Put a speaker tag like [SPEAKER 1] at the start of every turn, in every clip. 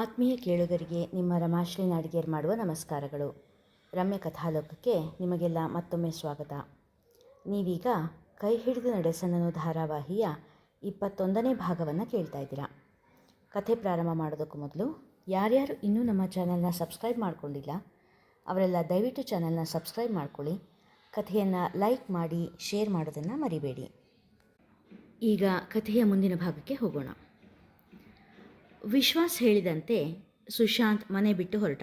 [SPEAKER 1] ಆತ್ಮೀಯ ಕೇಳುಗರಿಗೆ ನಿಮ್ಮ ರಮಾಶ್ರೀ ನಾಡಿಗೇರ್ ಮಾಡುವ ನಮಸ್ಕಾರಗಳು. ರಮ್ಯ ಕಥಾಲೋಕಕ್ಕೆ ನಿಮಗೆಲ್ಲ ಮತ್ತೊಮ್ಮೆ ಸ್ವಾಗತ. ನೀವೀಗ ಕೈ ಹಿಡಿದು ನಡೆಸನನು ಧಾರಾವಾಹಿಯ ಇಪ್ಪತ್ತೊಂದನೇ ಭಾಗವನ್ನು ಕೇಳ್ತಾ ಇದ್ದೀರಾ. ಕಥೆ ಪ್ರಾರಂಭ ಮಾಡೋದಕ್ಕೂ ಮೊದಲು ಯಾರ್ಯಾರು ಇನ್ನೂ ನಮ್ಮ ಚಾನಲ್ನ ಸಬ್ಸ್ಕ್ರೈಬ್ ಮಾಡ್ಕೊಂಡಿಲ್ಲ, ಅವರೆಲ್ಲ ದಯವಿಟ್ಟು ಚಾನಲ್ನ ಸಬ್ಸ್ಕ್ರೈಬ್ ಮಾಡ್ಕೊಳ್ಳಿ, ಕಥೆಯನ್ನು ಲೈಕ್ ಮಾಡಿ, ಶೇರ್ ಮಾಡೋದನ್ನು ಮರಿಬೇಡಿ. ಈಗ ಕಥೆಯ ಮುಂದಿನ ಭಾಗಕ್ಕೆ ಹೋಗೋಣ. ವಿಶ್ವಾಸ್ ಹೇಳಿದಂತೆ ಸುಶಾಂತ್ ಮನೆ ಬಿಟ್ಟು ಹೊರಟ.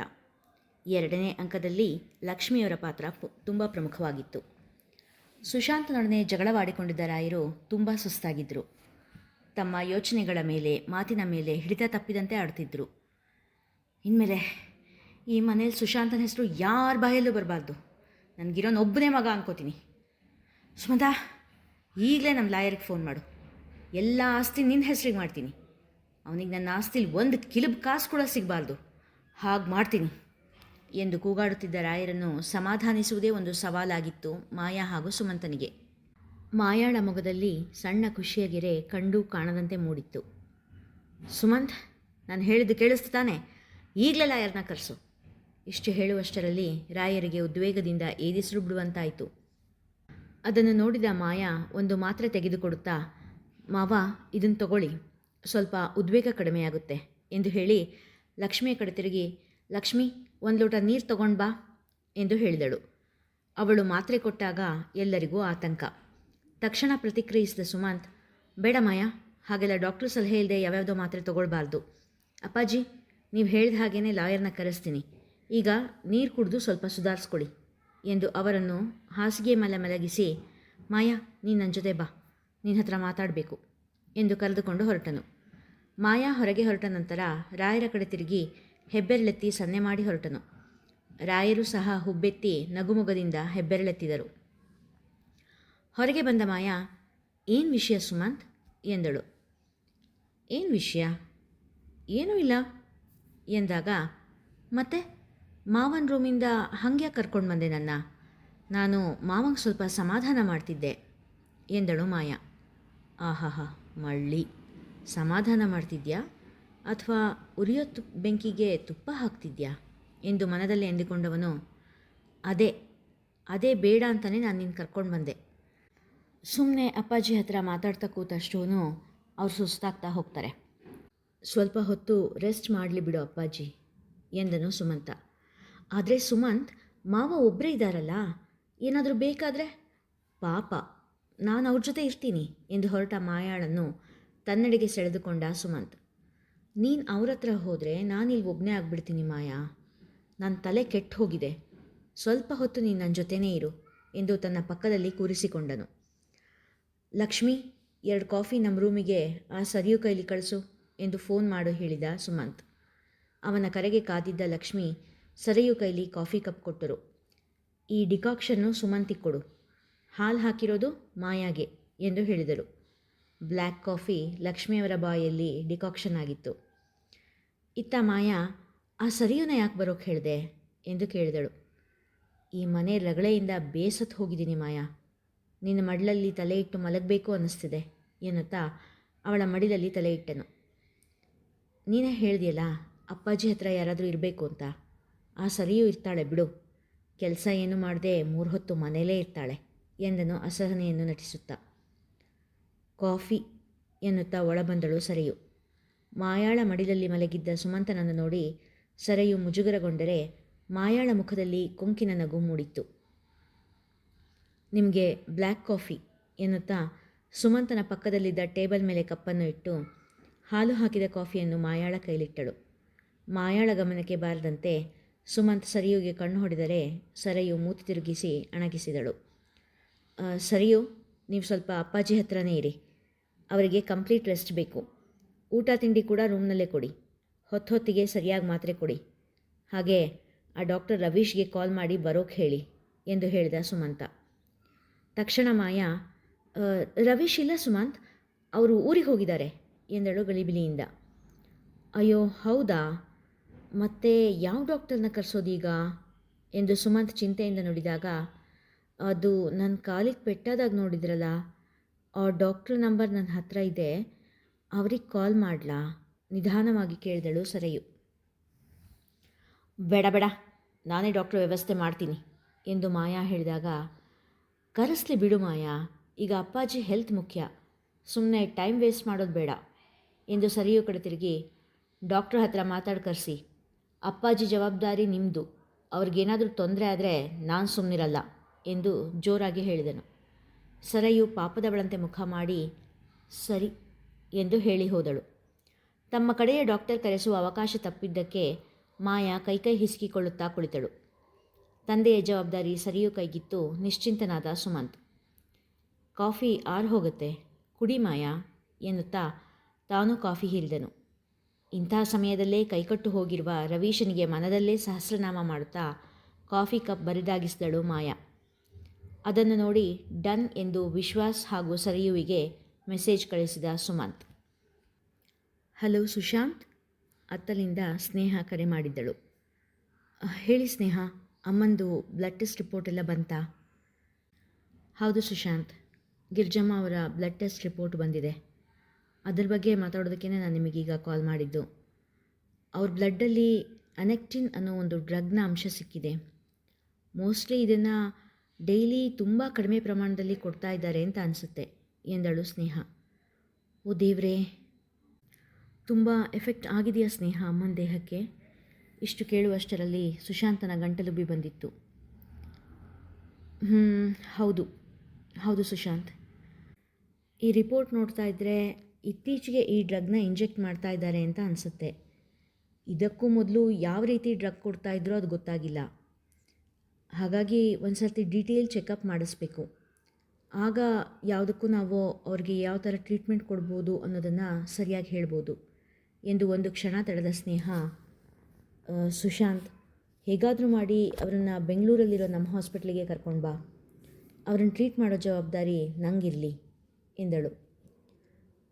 [SPEAKER 1] ಎರಡನೇ ಅಂಕದಲ್ಲಿ ಲಕ್ಷ್ಮಿಯವರ ಪಾತ್ರ ತುಂಬ ಪ್ರಮುಖವಾಗಿತ್ತು. ಸುಶಾಂತ್ನೊಡನೆ ಜಗಳವಾಡಿಕೊಂಡಿದ್ದ ರಾಯರು ತುಂಬ ಸುಸ್ತಾಗಿದ್ದರು ತಮ್ಮ ಯೋಚನೆಗಳ ಮೇಲೆ, ಮಾತಿನ ಮೇಲೆ ಹಿಡಿತ ತಪ್ಪಿದಂತೆ ಆಡ್ತಿದ್ರು ಇನ್ಮೇಲೆ ಈ ಮನೇಲಿ ಸುಶಾಂತನ ಹೆಸರು ಯಾರ ಬಾಯಲ್ಲೂ ಬರಬಾರ್ದು. ನನಗಿರೋನೊಬ್ಬನೇ ಮಗ ಅನ್ಕೋತೀನಿ. ಸುಮಂತ, ಈಗಲೇ ನಮ್ಮ ಲಾಯರ್ಗೆ ಫೋನ್ ಮಾಡು. ಎಲ್ಲ ಆಸ್ತಿ ನಿನ್ನ ಹೆಸರಿಗೆ ಮಾಡ್ತೀನಿ. ಅವನಿಗೆ ನನ್ನ ಆಸ್ತಿಲಿ ಒಂದು ಕಿಲುಬ್ ಕಾಸು ಕೂಡ ಸಿಗಬಾರ್ದು. ಹಾಗೆ ಮಾಡ್ತೀನಿ. ಎಂದು ಕೂಗಾಡುತ್ತಿದ್ದ ರಾಯರನ್ನು ಸಮಾಧಾನಿಸುವುದೇ ಒಂದು ಸವಾಲಾಗಿತ್ತು ಮಾಯಾ ಹಾಗೂ ಸುಮಂತನಿಗೆ. ಮಾಯಾಳ ಮೊಗದಲ್ಲಿ ಸಣ್ಣ ಖುಷಿಯ ಗೆರೆ ಕಂಡು ಕಾಣದಂತೆ ಮೂಡಿತ್ತು. ಸುಮಂತ್, ನಾನು ಹೇಳಿದ್ದು ಕೇಳಿಸ್ತಾನೆ ಈಗಲೇ ಲಾಯರ್ನ ಕರೆಸು. ಇಷ್ಟು ಹೇಳುವಷ್ಟರಲ್ಲಿ ರಾಯರಿಗೆ ಉದ್ವೇಗದಿಂದ ಏದಿಸಿರು ಬಿಡುವಂತಾಯಿತು. ಅದನ್ನು ನೋಡಿದ ಮಾಯಾ ಒಂದು ಮಾತ್ರೆ ತೆಗೆದುಕೊಡುತ್ತಾ, ಮಾವ ಇದನ್ನು ತಗೊಳ್ಳಿ. ಸ್ವಲ್ಪ ಉದ್ವೇಗ ಕಡಿಮೆಯಾಗುತ್ತೆ ಎಂದು ಹೇಳಿ ಲಕ್ಷ್ಮಿಯ ಕಡೆ ತಿರುಗಿ, ಲಕ್ಷ್ಮಿ, ಒಂದು ಲೋಟ ನೀರು ತಗೊಂಡು ಬಾ ಎಂದು ಹೇಳಿದಳು. ಅವಳು ಮಾತ್ರೆ ಕೊಟ್ಟಾಗ ಎಲ್ಲರಿಗೂ ಆತಂಕ. ತಕ್ಷಣ ಪ್ರತಿಕ್ರಿಯಿಸಿದ ಸುಮಂತ್, ಬೇಡ ಮಾಯಾ, ಹಾಗೆಲ್ಲ ಡಾಕ್ಟ್ರ್ ಸಲಹೆ ಇಲ್ಲದೆ ಯಾವ್ಯಾವುದೋ ಮಾತ್ರೆ ತಗೊಳ್ಬಾರ್ದು. ಅಪ್ಪಾಜಿ, ನೀವು ಹೇಳಿದ ಹಾಗೇ ಲಾಯರ್ನ ಕರೆಸ್ತೀನಿ. ಈಗ ನೀರು ಕುಡಿದು ಸ್ವಲ್ಪ ಸುಧಾರಿಸ್ಕೊಳ್ಳಿ ಎಂದು ಅವರನ್ನು ಹಾಸಿಗೆ ಮೇಲೆ ಮಲಗಿಸಿ, ಮಾಯಾ, ನೀನು ನನ್ನ ಜೊತೆ ಬಾ. ನಿನ್ನ ಹತ್ರ ಮಾತಾಡಬೇಕು. ಎಂದು ಕರೆದುಕೊಂಡು ಹೊರಟನು. ಮಾಯಾ ಹೊರಗೆ ಹೊರಟ ನಂತರ ರಾಯರ ಕಡೆ ತಿರುಗಿ ಹೆಬ್ಬೆರಳೆತ್ತಿ ಸನ್ನೆ ಮಾಡಿ ಹೊರಟನು. ರಾಯರು ಸಹ ಹುಬ್ಬೆತ್ತಿ ನಗುಮುಗದಿಂದ ಹೆಬ್ಬೆರಳೆತ್ತಿದರು. ಹೊರಗೆ ಬಂದ ಮಾಯಾ, ಏನು ವಿಷಯ ಸುಮಂತ್? ಎಂದಳು. ಏನು ವಿಷಯ? ಏನೂ ಇಲ್ಲ, ಎಂದಾಗ, ಮತ್ತೆ ಮಾವನ ರೂಮಿಂದ ಹಾಗೆ ಕರ್ಕೊಂಡು ಬಂದೆ ನನ್ನ. ನಾನು ಮಾವಂಗೆ ಸ್ವಲ್ಪ ಸಮಾಧಾನ ಮಾಡ್ತಿದ್ದೆ, ಎಂದಳು ಮಾಯಾ. ಆಹಾಹಾ ಮಳ್ಳಿ. ಸಮಾಧಾನ ಮಾಡ್ತಿದ್ಯಾ? ಅಥವಾ ಉರಿಯೋ ತುಪ್ ಬೆಂಕಿಗೆ ತುಪ್ಪ ಹಾಕ್ತಿದ್ಯಾ? ಎಂದು ಮನದಲ್ಲಿ ಎಂದುಕೊಂಡವನು, ಅದೇ ಅದೇ ಬೇಡ ಅಂತಲೇ ನಾನು ನಿನ್ನ ಕರ್ಕೊಂಡು ಬಂದೆ. ಸುಮ್ಮನೆ ಅಪ್ಪಾಜಿ ಹತ್ರ ಮಾತಾಡ್ತಾ ಕೂತಷ್ಟೂ ಅವ್ರು ಸುಸ್ತಾಗ್ತಾ ಹೋಗ್ತಾರೆ. ಸ್ವಲ್ಪ ಹೊತ್ತು ರೆಸ್ಟ್ ಮಾಡಲಿ ಬಿಡು ಅಪ್ಪಾಜಿ, ಎಂದನು ಸುಮಂತ. ಆದರೆ ಸುಮಂತ್, ಮಾವ ಒಬ್ಬರೇ ಇದ್ದಾರಲ್ಲ ಏನಾದರೂ ಬೇಕಾದರೆ? ಪಾಪ. ನಾನು ಅವ್ರ ಜೊತೆ ಇರ್ತೀನಿ ಎಂದು ಹೊರಟ ಮಾಯಾಳನ್ನು ತನ್ನಡೆಗೆ ಸೆಳೆದುಕೊಂಡ ಸುಮಂತ್. ನೀನು ಅವ್ರ ಹತ್ರ ಹೋದರೆ ನಾನಿಲ್ಲಿ ಒಬ್ಬನೇ ಆಗ್ಬಿಡ್ತೀನಿ ಮಾಯಾ. ನನ್ನ ತಲೆ ಕೆಟ್ಟು ಹೋಗಿದೆ. ಸ್ವಲ್ಪ ಹೊತ್ತು ನೀನು ನನ್ನ ಜೊತೆನೇ ಇರು ಎಂದು ತನ್ನ ಪಕ್ಕದಲ್ಲಿ ಕೂರಿಸಿಕೊಂಡನು. ಲಕ್ಷ್ಮಿ, ಎರಡು ಕಾಫಿ ನಮ್ಮ ರೂಮಿಗೆ ಆ ಸರಿಯು ಕೈಲಿ ಕಳಿಸು ಎಂದು ಫೋನ್ ಮಾಡು ಹೇಳಿದ ಸುಮಂತ್. ಅವನ ಕರೆಗೆ ಕಾದಿದ್ದ ಲಕ್ಷ್ಮಿ ಸರಿಯು ಕೈಲಿ ಕಾಫಿ ಕಪ್ ಕೊಟ್ಟರು. ಈ ಡಿಕಾಕ್ಷನ್ನು ಸುಮಂತಿಗೆ ಕೊಡು. ಹಾಲು ಹಾಕಿರೋದು ಮಾಯಾಗೆ ಎಂದು ಹೇಳಿದರು. ಬ್ಲ್ಯಾಕ್ ಕಾಫಿ ಲಕ್ಷ್ಮಿಯವರ ಬಾಯಲ್ಲಿ ಡಿಕಾಕ್ಷನ್ ಆಗಿತ್ತು. ಇತ್ತ ಮಾಯಾ, ಆ ಸರಿಯುನ ಯಾಕೆ ಬರೋಕ್ಕೆ ಹೇಳಿದೆ ಎಂದು ಕೇಳಿದಳು. ಈ ಮನೆ ರಗಳೆಯಿಂದ ಬೇಸತ್ತು ಹೋಗಿದ್ದೀನಿ ಮಾಯಾ. ನಿನ್ನ ಮಡಲಲ್ಲಿ ತಲೆ ಇಟ್ಟು ಮಲಗಬೇಕು ಅನ್ನಿಸ್ತಿದೆ ಎನ್ನುತ್ತಾ ಅವಳ ಮಡಿಲಲ್ಲಿ ತಲೆ ಇಟ್ಟನು. ನೀನೇ ಹೇಳಿದೆಯಲ್ಲ, ಅಪ್ಪಾಜಿ ಹತ್ರ ಯಾರಾದರೂ ಇರಬೇಕು ಅಂತ. ಆ ಸರಿಯೂ ಇರ್ತಾಳೆ ಬಿಡು. ಕೆಲಸ ಏನು ಮಾಡದೆ ಮೂರು ಹೊತ್ತು ಮನೇಲೇ ಇರ್ತಾಳೆ. ಎಂದನು ಅಸಹನೆಯನ್ನು ನಟಿಸುತ್ತಾ. ಕಾಫಿ ಎನ್ನುತ್ತಾ ಒಳಬಂದಳು ಸರೆಯು. ಮಾಯಾಳ ಮಡಿಲಲ್ಲಿ ಮಲಗಿದ್ದ ಸುಮಂತನನ್ನು ನೋಡಿ ಸರೆಯು ಮುಜುಗರಗೊಂಡರೆ ಮಾಯಾಳ ಮುಖದಲ್ಲಿ ಕೊಂಕಿನ ನಗು ಮೂಡಿತ್ತು. ನಿಮಗೆ ಬ್ಲ್ಯಾಕ್ ಕಾಫಿ ಎನ್ನುತ್ತಾ ಸುಮಂತನ ಪಕ್ಕದಲ್ಲಿದ್ದ ಟೇಬಲ್ ಮೇಲೆ ಕಪ್ಪನ್ನು ಇಟ್ಟು ಹಾಲು ಹಾಕಿದ ಕಾಫಿಯನ್ನು ಮಾಯಾಳ ಕೈಲಿಟ್ಟಳು. ಮಾಯಾಳ ಗಮನಕ್ಕೆ ಬಾರದಂತೆ ಸುಮಂತ್ ಸರಿಯುಗೆ ಕಣ್ಣು ಹೊಡೆದರೆ ಸರೆಯು ಮೂತಿ ತಿರುಗಿಸಿ ಅಣಗಿಸಿದಳು. "ಆ, ಸರಿಯು? ನೀವು ಸ್ವಲ್ಪ ಅಪ್ಪಾಜಿ ಹತ್ರನೇ ಇರಿ. ಅವರಿಗೆ ಕಂಪ್ಲೀಟ್ ರೆಸ್ಟ್ ಬೇಕು. ಊಟ ತಿಂಡಿ ಕೂಡ ರೂಮ್ನಲ್ಲೇ ಕೊಡಿ. ಹೊತ್ತು ಹೊತ್ತಿಗೆ ಸರಿಯಾಗಿ ಮಾತ್ರೆ ಕೊಡಿ. ಹಾಗೆ ಆ ಡಾಕ್ಟರ್ ರವೀಶ್ಗೆ ಕಾಲ್ ಮಾಡಿ ಬರೋಕೆ ಹೇಳಿ ಎಂದು ಹೇಳಿದ ಸುಮಂತ. ತಕ್ಷಣ ಮಾಯಾ ರವೀಶ್ ಇಲ್ಲ ಸುಮಂತ್, ಅವರು ಊರಿಗೆ ಹೋಗಿದ್ದಾರೆ, ಎಂದಳು ಗಲಿಬಿಲಿಯಿಂದ ಅಯ್ಯೋ, ಹೌದಾ? ಮತ್ತೆ ಯಾವ ಡಾಕ್ಟರ್ನ ಕರೆಸೋದೀಗ? ಎಂದು ಸುಮಂತ್ ಚಿಂತೆಯಿಂದ ನುಡಿದಾಗ ಅದು ನನ್ನ ಕಾಲಿಗೆ ಪೆಟ್ಟಾದಾಗ ನೋಡಿದ್ರಲ್ಲ ಆ ಡಾಕ್ಟ್ರ್ ನಂಬರ್ ನನ್ನ ಹತ್ರ ಇದೆ. ಅವ್ರಿಗೆ ಕಾಲ್ ಮಾಡಲಾ? ನಿಧಾನವಾಗಿ ಕೇಳಿದಳು ಸರಯು. ಬೇಡ ಬೇಡ. ನಾನೇ ಡಾಕ್ಟ್ರ್ ವ್ಯವಸ್ಥೆ ಮಾಡ್ತೀನಿ ಎಂದು ಮಾಯಾ ಹೇಳಿದಾಗ, ಕರೆಸ್ಲಿ ಬಿಡು ಮಾಯಾ. ಈಗ ಅಪ್ಪಾಜಿ ಹೆಲ್ತ್ ಮುಖ್ಯ. ಸುಮ್ಮನೆ ಟೈಮ್ ವೇಸ್ಟ್ ಮಾಡೋದು ಬೇಡ ಎಂದು ಸರಿಯು ಕಡೆ ತಿರುಗಿ, ಡಾಕ್ಟ್ರ್ ಹತ್ರ ಮಾತಾಡಿ ಕರೆಸಿ. ಅಪ್ಪಾಜಿ ಜವಾಬ್ದಾರಿ ನಿಮ್ಮದು ಅವ್ರಿಗೇನಾದರೂ ತೊಂದರೆ ಆದರೆ ನಾನು ಸುಮ್ಮನಿರಲ್ಲ ಎಂದು ಜೋರಾಗಿ ಹೇಳಿದನು. ಸರಯು ಪಾಪದವಳಂತೆ ಮುಖ ಮಾಡಿ, ಸರಿ ಎಂದು ಹೇಳಿ ಹೋದಳು. ತಮ್ಮ ಕಡೆಯ ಡಾಕ್ಟರ್ ಕರೆಸುವ ಅವಕಾಶ ತಪ್ಪಿದ್ದಕ್ಕೆ ಮಾಯಾ ಕೈಕೈ ಹಿಸುಕಿಕೊಳ್ಳುತ್ತಾ ಕುಳಿತಳು. ತಂದೆಯ ಜವಾಬ್ದಾರಿ ಸರಿಯು ಕೈಗಿತ್ತು ನಿಶ್ಚಿಂತನಾದ ಸುಮಂತ್. ಕಾಫಿ ಆರು ಹೋಗುತ್ತೆ, ಕುಡಿ ಮಾಯಾ ಎನ್ನುತ್ತಾ ತಾನು ಕಾಫಿ ಹಿರಿದನು. ಇಂತಹ ಸಮಯದಲ್ಲೇ ಕೈಕಟ್ಟು ಹೋಗಿರುವ ರವೀಶನಿಗೆ ಮನದಲ್ಲೇ ಸಹಸ್ರನಾಮ ಮಾಡುತ್ತಾ ಕಾಫಿ ಕಪ್ ಬರಿದಾಗಿಸಿದಳು ಮಾಯಾ. ಅದನ್ನು ನೋಡಿ ಡನ್ ಎಂದು ವಿಶ್ವಾಸ್ ಹಾಗೂ ಸರಿಯುವಿಗೆ ಮೆಸೇಜ್ ಕಳಿಸಿದ ಸುಮಂತ್. ಹಲೋ ಸುಶಾಂತ್, ಅತ್ತಲಿಂದ ಸ್ನೇಹ ಕರೆ ಮಾಡಿದ್ದಳು. ಹೇಳಿ ಸ್ನೇಹ, ಅಮ್ಮಂದು ಬ್ಲಡ್ ಟೆಸ್ಟ್ ರಿಪೋರ್ಟ್ ಎಲ್ಲ ಬಂತಾ? ಹೌದು ಸುಶಾಂತ್, ಗಿರ್ಜಮ್ಮ ಅವರ ಬ್ಲಡ್ ಟೆಸ್ಟ್ ರಿಪೋರ್ಟ್ ಬಂದಿದೆ. ಅದ್ರ ಬಗ್ಗೆ ಮಾತಾಡೋದಕ್ಕೇ ನಾನು ನಿಮಗೀಗ ಕಾಲ್ ಮಾಡಿದ್ದು. ಅವ್ರ ಬ್ಲಡ್ಡಲ್ಲಿ ಅನೆಕ್ಟಿನ್ ಅನ್ನೋ ಒಂದು ಡ್ರಗ್ನ ಅಂಶ ಸಿಕ್ಕಿದೆ. ಮೋಸ್ಟ್ಲಿ ಇದನ್ನು ಡೈಲಿ ತುಂಬ ಕಡಿಮೆ ಪ್ರಮಾಣದಲ್ಲಿ ಕೊಡ್ತಾ ಇದ್ದಾರೆ ಅಂತ ಅನಿಸುತ್ತೆ, ಎಂದಳು ಸ್ನೇಹ. ಓ ದೇವ್ರೇ, ತುಂಬ ಎಫೆಕ್ಟ್ ಆಗಿದೆಯಾ ಸ್ನೇಹ ಅಮ್ಮನ ದೇಹಕ್ಕೆ? ಇಷ್ಟು ಕೇಳುವಷ್ಟರಲ್ಲಿ ಸುಶಾಂತನ ಗಂಟಲುಬ್ಬಿ ಬಂದಿತ್ತು. ಹ್ಞೂ ಹೌದು ಹೌದು ಸುಶಾಂತ್. ಈ ರಿಪೋರ್ಟ್ ನೋಡ್ತಾ ಇದ್ದರೆ ಇತ್ತೀಚೆಗೆ ಈ ಡ್ರಗ್ನ ಇಂಜೆಕ್ಟ್ ಮಾಡ್ತಾ ಇದ್ದಾರೆ ಅಂತ ಅನಿಸುತ್ತೆ. ಇದಕ್ಕೂ ಮೊದಲು ಯಾವ ರೀತಿ ಡ್ರಗ್ ಕೊಡ್ತಾ ಇದ್ರೋ ಅದು ಗೊತ್ತಾಗಿಲ್ಲ. ಹಾಗಾಗಿ ಒಂದು ಸರ್ತಿ ಡೀಟೇಲ್ ಚೆಕಪ್ ಮಾಡಿಸ್ಬೇಕು. ಆಗ ಯಾವುದಕ್ಕೂ ನಾವು ಅವ್ರಿಗೆ ಯಾವ ಥರ ಟ್ರೀಟ್ಮೆಂಟ್ ಕೊಡ್ಬೋದು ಅನ್ನೋದನ್ನು ಸರಿಯಾಗಿ ಹೇಳ್ಬೋದು. ಎಂದು ಒಂದು ಕ್ಷಣ ತಡೆದ ಸ್ನೇಹ ಸುಶಾಂತ್, ಹೇಗಾದರೂ ಮಾಡಿ ಅವರನ್ನು ಬೆಂಗಳೂರಲ್ಲಿರೋ ನಮ್ಮ ಹಾಸ್ಪಿಟ್ಲಿಗೆ ಕರ್ಕೊಂಡು ಬಾ. ಅವ್ರನ್ನ ಟ್ರೀಟ್ ಮಾಡೋ ಜವಾಬ್ದಾರಿ ನಂಗಿರಲಿ, ಎಂದಳು.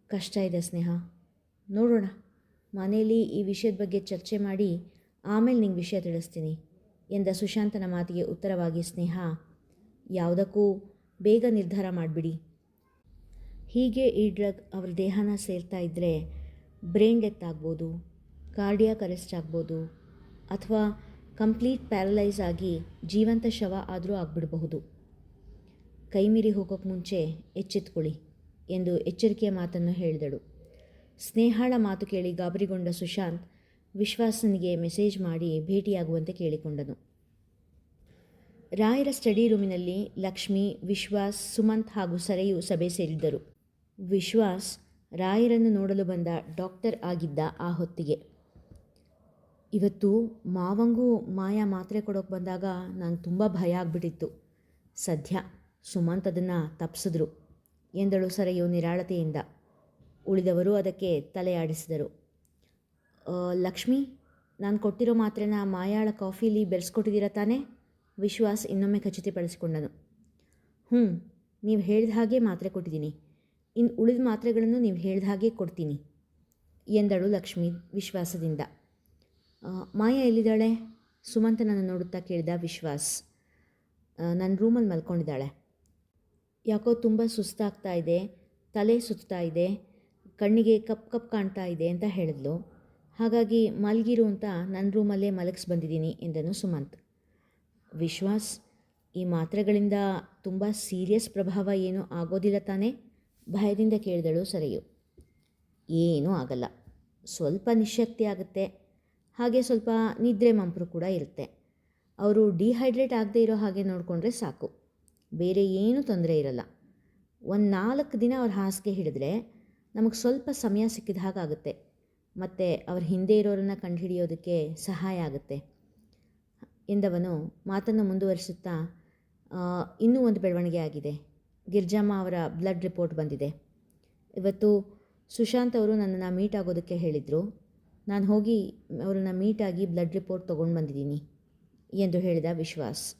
[SPEAKER 1] ಕಷ್ಟ ಇದೆ ಸ್ನೇಹ. ನೋಡೋಣ. ಮನೆಯಲ್ಲಿ ಈ ವಿಷಯದ ಬಗ್ಗೆ ಚರ್ಚೆ ಮಾಡಿ ಆಮೇಲೆ ನಿಂಗೆ ವಿಷಯ ತಿಳಿಸ್ತೀನಿ. ಎಂದ ಸುಶಾಂತನ ಮಾತಿಗೆ ಉತ್ತರವಾಗಿ, ಸ್ನೇಹ, ಯಾವುದಕ್ಕೂ ಬೇಗ ನಿರ್ಧಾರ ಮಾಡಿಬಿಡಿ. ಹೀಗೆ ಈ ಡ್ರಗ್ ಅವ್ರ ದೇಹನ ಸೇರ್ತಾ ಇದ್ದರೆ ಬ್ರೈನ್ ಡೆತ್ ಆಗ್ಬೋದು, ಕಾರ್ಡಿಯಾಕ್ ಅರೆಸ್ಟ್ ಆಗ್ಬೋದು, ಅಥವಾ ಕಂಪ್ಲೀಟ್ ಪ್ಯಾರಲೈಸ್ ಆಗಿ ಜೀವಂತ ಶವ ಆದರೂ ಆಗಿಬಿಡಬಹುದು. ಕೈಮೀರಿ ಹೋಗೋಕ್ಕೆ ಮುಂಚೆ ಎಚ್ಚೆತ್ಕೊಳ್ಳಿ, ಎಂದು ಎಚ್ಚರಿಕೆಯ ಮಾತನ್ನು ಹೇಳಿದಳು. ಸ್ನೇಹಾಳ ಮಾತು ಕೇಳಿ ಗಾಬರಿಗೊಂಡ ಸುಶಾಂತ್ ವಿಶ್ವಾಸನಿಗೆ ಮೆಸೇಜ್ ಮಾಡಿ ಭೇಟಿಯಾಗುವಂತೆ ಕೇಳಿಕೊಂಡನು. ರಾಯರ ಸ್ಟಡಿ ರೂಮಿನಲ್ಲಿ ಲಕ್ಷ್ಮಿ ವಿಶ್ವಾಸ್ ಸುಮಂತ್ ಹಾಗೂ ಸರೆಯು ಸಭೆ ಸೇರಿದ್ದರು. ವಿಶ್ವಾಸ್ ರಾಯರನ್ನು ನೋಡಲು ಬಂದ ಡಾಕ್ಟರ್ ಆಗಿದ್ದ ಆ ಹೊತ್ತಿಗೆ. ಇವತ್ತು ಮಾವಂಗೂ ಮಾಯಾ ಮಾತ್ರೆ ಕೊಡೋಕೆ ಬಂದಾಗ ನಂಗೆ ತುಂಬ ಭಯ ಆಗ್ಬಿಟ್ಟಿತ್ತು. ಸದ್ಯ ಸುಮಂತ್ ಅದನ್ನು ತಪ್ಪಿಸಿದ್ರು ಎಂದಳು ಸರೆಯು ನಿರಾಳತೆಯಿಂದ. ಉಳಿದವರು ಅದಕ್ಕೆ ತಲೆ ಆಡಿಸಿದರು "ಆ, ಲಕ್ಷ್ಮಿ, ನಾನು ಕೊಟ್ಟಿರೋ ಮಾತ್ರೆನ ಮಾಯಾಳ ಕಾಫಿಲಿ ಬೆರೆಸ್ಕೊಟ್ಟಿದ್ದೀರ ತಾನೇ? ವಿಶ್ವಾಸ್ ಇನ್ನೊಮ್ಮೆ ಖಚಿತಪಡಿಸಿಕೊಂಡನು. ಹ್ಞೂ ನೀವು ಹೇಳಿದ ಹಾಗೆ ಮಾತ್ರೆ ಕೊಟ್ಟಿದ್ದೀನಿ. ಇನ್ನು ಉಳಿದ ಮಾತ್ರೆಗಳನ್ನು ನೀವು ಹೇಳಿದ ಹಾಗೆ ಕೊಡ್ತೀನಿ, ಎಂದಳು ಲಕ್ಷ್ಮಿ ವಿಶ್ವಾಸದಿಂದ. ಮಾಯಾ ಎಲ್ಲಿದ್ದಾಳೆ? ಸುಮಂತನನ್ನು ನೋಡುತ್ತಾ ಕೇಳಿದ ವಿಶ್ವಾಸ್. ನನ್ನ ರೂಮಲ್ಲಿ ಮಲ್ಕೊಂಡಿದ್ದಾಳೆ. ಯಾಕೋ ತುಂಬ ಸುಸ್ತಾಗ್ತಾ ಇದೆ, ತಲೆ ಸುತ್ತಾ ಇದೆ, ಕಣ್ಣಿಗೆ ಕಪ್ ಕಪ್ ಕಾಣ್ತಾ ಇದೆ ಅಂತ ಹೇಳಿದ್ಲು. ಹಾಗಾಗಿ ಮಲಗಿರು ಅಂತ ನನ್ನ ರೂಮಲ್ಲೇ ಮಲಗಿಸ್ ಬಂದಿದ್ದೀನಿ ಎಂದನು ಸುಮಂತ್. ವಿಶ್ವಾಸ್, ಈ ಮಾತ್ರೆಗಳಿಂದ ತುಂಬ ಸೀರಿಯಸ್ ಪ್ರಭಾವ ಏನೂ ಆಗೋದಿಲ್ಲ ತಾನೇ? ಭಯದಿಂದ ಕೇಳಿದಳು ಸರಿಯು. ಏನೂ ಆಗಲ್ಲ. ಸ್ವಲ್ಪ ನಿಶಕ್ತಿ ಆಗುತ್ತೆ. ಹಾಗೆ ಸ್ವಲ್ಪ ನಿದ್ರೆ ಮಂಪರು ಕೂಡ ಇರುತ್ತೆ. ಅವರು ಡಿಹೈಡ್ರೇಟ್ ಆಗದೇ ಇರೋ ಹಾಗೆ ನೋಡಿಕೊಂಡ್ರೆ ಸಾಕು. ಬೇರೆ ಏನೂ ತೊಂದರೆ ಇರಲ್ಲ. ಒಂದು ನಾಲ್ಕು ದಿನ ಅವ್ರ ಹಾಸಿಗೆ ಹಿಡಿದ್ರೆ ನಮಗೆ ಸ್ವಲ್ಪ ಸಮಯ ಸಿಕ್ಕಿದ ಹಾಗಾಗುತ್ತೆ. ಮತ್ತು ಅವ್ರ ಹಿಂದೆ ಇರೋರನ್ನು ಕಂಡುಹಿಡಿಯೋದಕ್ಕೆ ಸಹಾಯ ಆಗುತ್ತೆ. ಎಂದವನು ಮಾತನ್ನು ಮುಂದುವರಿಸುತ್ತಾ "ಆ, ಇನ್ನೂ ಒಂದು ಬೆಳವಣಿಗೆ ಆಗಿದೆ. ಗಿರ್ಜಮ್ಮ ಅವರ ಬ್ಲಡ್ ರಿಪೋರ್ಟ್ ಬಂದಿದೆ. ಇವತ್ತು ಸುಶಾಂತ್ ಅವರು ನನ್ನನ್ನು ಮೀಟ್ ಆಗೋದಕ್ಕೆ ಹೇಳಿದರು. ನಾನು ಹೋಗಿ ಅವರನ್ನು ಮೀಟಾಗಿ ಬ್ಲಡ್ ರಿಪೋರ್ಟ್ ತೊಗೊಂಡು ಬಂದಿದ್ದೀನಿ ಎಂದು ಹೇಳಿದ ವಿಶ್ವಾಸ್.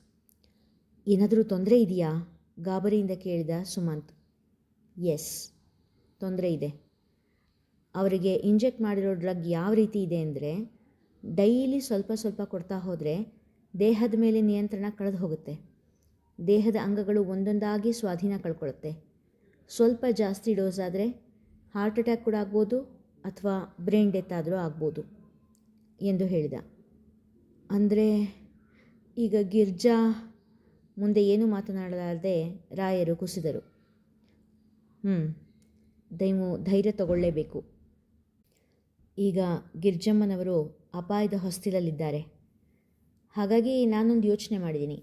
[SPEAKER 1] ಏನಾದರೂ ತೊಂದರೆ ಇದೆಯಾ? ಗಾಬರಿಯಿಂದ ಕೇಳಿದ ಸುಮಂತ್. ಎಸ್ ತೊಂದರೆ ಇದೆ. ಅವರಿಗೆ ಇಂಜೆಕ್ಟ್ ಮಾಡಿರೋ ಡ್ರಗ್ ಯಾವ ರೀತಿ ಇದೆ ಅಂದರೆ ಡೈಲಿ ಸ್ವಲ್ಪ ಸ್ವಲ್ಪ ಕೊಡ್ತಾ ಹೋದರೆ ದೇಹದ ಮೇಲೆ ನಿಯಂತ್ರಣ ಕಳೆದು ಹೋಗುತ್ತೆ. ದೇಹದ ಅಂಗಗಳು ಒಂದೊಂದಾಗಿ ಸ್ವಾಧೀನ ಕಳ್ಕೊಳ್ಳುತ್ತೆ. ಸ್ವಲ್ಪ ಜಾಸ್ತಿ ಡೋಸ್ ಆದರೆ ಹಾರ್ಟ್ ಅಟ್ಯಾಕ್ ಕೂಡ ಆಗ್ಬೋದು ಅಥವಾ ಬ್ರೈನ್ ಡೆತ್ ಆದರೂ ಆಗ್ಬೋದು ಎಂದು ಹೇಳಿದ. ಅಂದರೆ ಈಗ ಗಿರ್ಜಾ ಮುಂದೆ ಏನೂ ಮಾತನಾಡಲಾರದೆ ರಾಯರು ಕುಸಿದರು. ಹ್ಞೂ ದೈಮು ಧೈರ್ಯ ತಗೊಳ್ಳೇಬೇಕು. ಈಗ ಗಿರ್ಜಮ್ಮನವರು ಅಪಾಯದ ಹೊಸ್ತಿಲಲ್ಲಿದ್ದಾರೆ. ಹಾಗಾಗಿ ನಾನೊಂದು ಯೋಚನೆ ಮಾಡಿದ್ದೀನಿ.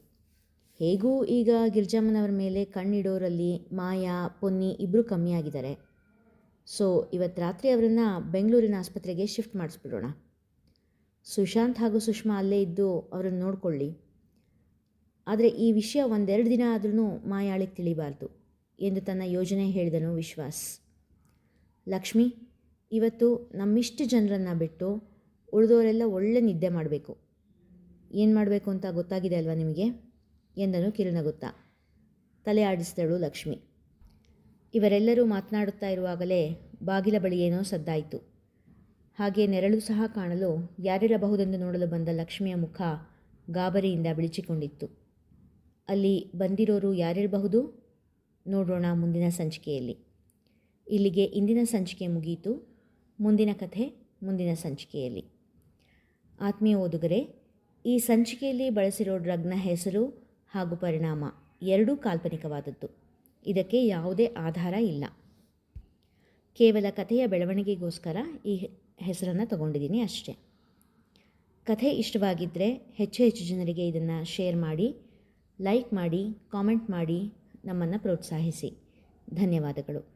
[SPEAKER 1] ಹೇಗೂ ಈಗ ಗಿರ್ಜಮ್ಮನವರ ಮೇಲೆ ಕಣ್ಣಿಡೋರಲ್ಲಿ ಮಾಯಾ, ಪೊನ್ನಿ ಇಬ್ಬರು ಕಮ್ಮಿ ಆಗಿದ್ದಾರೆ ಸೊ ಇವತ್ತು ರಾತ್ರಿ ಅವರನ್ನು ಬೆಂಗಳೂರಿನ ಆಸ್ಪತ್ರೆಗೆ ಶಿಫ್ಟ್ ಮಾಡಿಸ್ಬಿಡೋಣ. ಸುಶಾಂತ್ ಹಾಗೂ ಸುಷ್ಮಾ ಅಲ್ಲೇ ಇದ್ದು ಅವರನ್ನು ನೋಡಿಕೊಳ್ಳಿ. ಆದರೆ ಈ ವಿಷಯ ಒಂದೆರಡು ದಿನ ಆದ್ರೂ ಮಾಯಾಳಿಗೆ ತಿಳಿಬಾರ್ದು ಎಂದು ತನ್ನ ಯೋಜನೆ ಹೇಳಿದನು ವಿಶ್ವಾಸ್. ಲಕ್ಷ್ಮಿ ಇವತ್ತು ನಮ್ಮಿಷ್ಟು ಜನರನ್ನು ಬಿಟ್ಟು ಉಳಿದವರೆಲ್ಲ ಒಳ್ಳೆ ನಿದ್ದೆ ಮಾಡಬೇಕು. ಏನು ಮಾಡಬೇಕು ಅಂತ ಗೊತ್ತಾಗಿದೆ ಅಲ್ವಾ ನಿಮಗೆ? ಎಂದನು ಕಿರುನಗುತ್ತಾ. ತಲೆ ಆಡಿಸಿದಳು ಲಕ್ಷ್ಮಿ. ಇವರೆಲ್ಲರೂ ಮಾತನಾಡುತ್ತಾ ಇರುವಾಗಲೇ ಬಾಗಿಲ ಬಳಿ ಏನೋ ಸದ್ದಾಯಿತು. ಹಾಗೆ ನೆರಳು ಸಹ ಕಾಣಲು ಯಾರಿರಬಹುದೆಂದು ನೋಡಲು ಬಂದ ಲಕ್ಷ್ಮಿಯ ಮುಖ ಗಾಬರಿಯಿಂದ ಬಿಳಿಚಿಕೊಂಡಿತ್ತು. ಅಲ್ಲಿ ಬಂದಿರೋರು ಯಾರಿರಬಹುದು? ನೋಡೋಣ ಮುಂದಿನ ಸಂಚಿಕೆಯಲ್ಲಿ. ಇಲ್ಲಿಗೆ ಇಂದಿನ ಸಂಚಿಕೆ ಮುಗಿಯಿತು ಮುಂದಿನ ಕಥೆ, ಮುಂದಿನ ಸಂಚಿಕೆಯಲ್ಲಿ. ಆತ್ಮೀಯ ಓದುಗರೆ, ಈ ಸಂಚಿಕೆಯಲ್ಲಿ ಬಳಸಿರೋ ಡ್ರಗ್ನ ಹೆಸರು ಹಾಗೂ ಪರಿಣಾಮ ಎರಡೂ ಕಾಲ್ಪನಿಕವಾದದ್ದು. ಇದಕ್ಕೆ ಯಾವುದೇ ಆಧಾರ ಇಲ್ಲ. ಕೇವಲ ಕಥೆಯ ಬೆಳವಣಿಗೆಗೋಸ್ಕರ ಈ ಹೆಸರನ್ನು ತಗೊಂಡಿದ್ದೀನಿ ಅಷ್ಟೇ. ಕಥೆ ಇಷ್ಟವಾಗಿದ್ದರೆ ಹೆಚ್ಚು ಹೆಚ್ಚು ಜನರಿಗೆ ಇದನ್ನು ಶೇರ್ ಮಾಡಿ, ಲೈಕ್ ಮಾಡಿ, ಕಾಮೆಂಟ್ ಮಾಡಿ ನಮ್ಮನ್ನು ಪ್ರೋತ್ಸಾಹಿಸಿ. ಧನ್ಯವಾದಗಳು.